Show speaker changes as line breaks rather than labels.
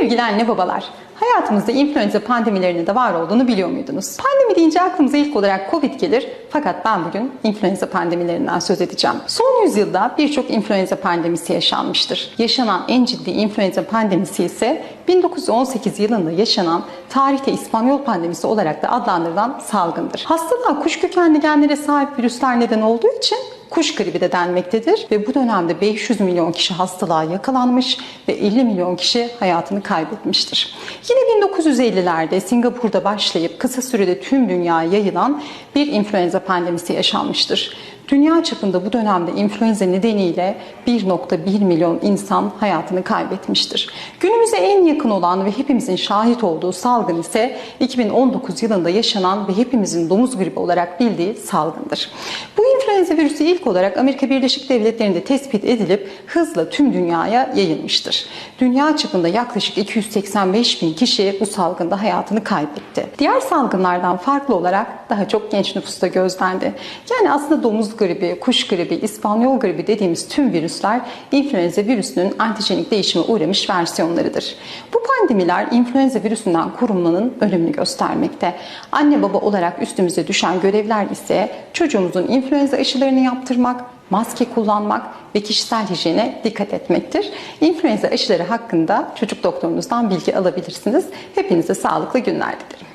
Sevgili anne babalar, hayatımızda influenza pandemilerinin de var olduğunu biliyor muydunuz? Pandemi deyince aklımıza ilk olarak Covid gelir fakat ben bugün influenza pandemilerinden söz edeceğim. Son yüzyılda birçok influenza pandemisi yaşanmıştır. Yaşanan en ciddi influenza pandemisi ise 1918 yılında yaşanan tarihte İspanyol pandemisi olarak da adlandırılan salgındır. Hastalığa kuş kökenli genlere sahip virüsler neden olduğu için kuş gribi de denmektedir ve bu dönemde 500 milyon kişi hastalığa yakalanmış ve 50 milyon kişi hayatını kaybetmiştir. Yine 1950'lerde Singapur'da başlayıp kısa sürede tüm dünyaya yayılan bir influenza pandemisi yaşanmıştır. Dünya çapında bu dönemde influenza nedeniyle 1.1 milyon insan hayatını kaybetmiştir. Günümüze en yakın olan ve hepimizin şahit olduğu salgın ise 2019 yılında yaşanan ve hepimizin domuz gribi olarak bildiği salgındır. Bu influenza virüsü ilk olarak Amerika Birleşik Devletleri'nde tespit edilip hızla tüm dünyaya yayılmıştır. Dünya çapında yaklaşık 285 bin kişi bu salgında hayatını kaybetti. Diğer salgınlardan farklı olarak daha çok genç nüfusta gözlendi. Yani aslında domuz gribi, kuş gribi, İspanyol gribi dediğimiz tüm virüsler influenza virüsünün antijenik değişime uğramış versiyonlarıdır. Bu pandemiler influenza virüsünden korunmanın önemini göstermekte. Anne baba olarak üstümüze düşen görevler ise çocuğumuzun influenza aşılarını yaptırmak, maske kullanmak ve kişisel hijyene dikkat etmektir. İnfluenza aşıları hakkında çocuk doktorunuzdan bilgi alabilirsiniz. Hepinize sağlıklı günler dilerim.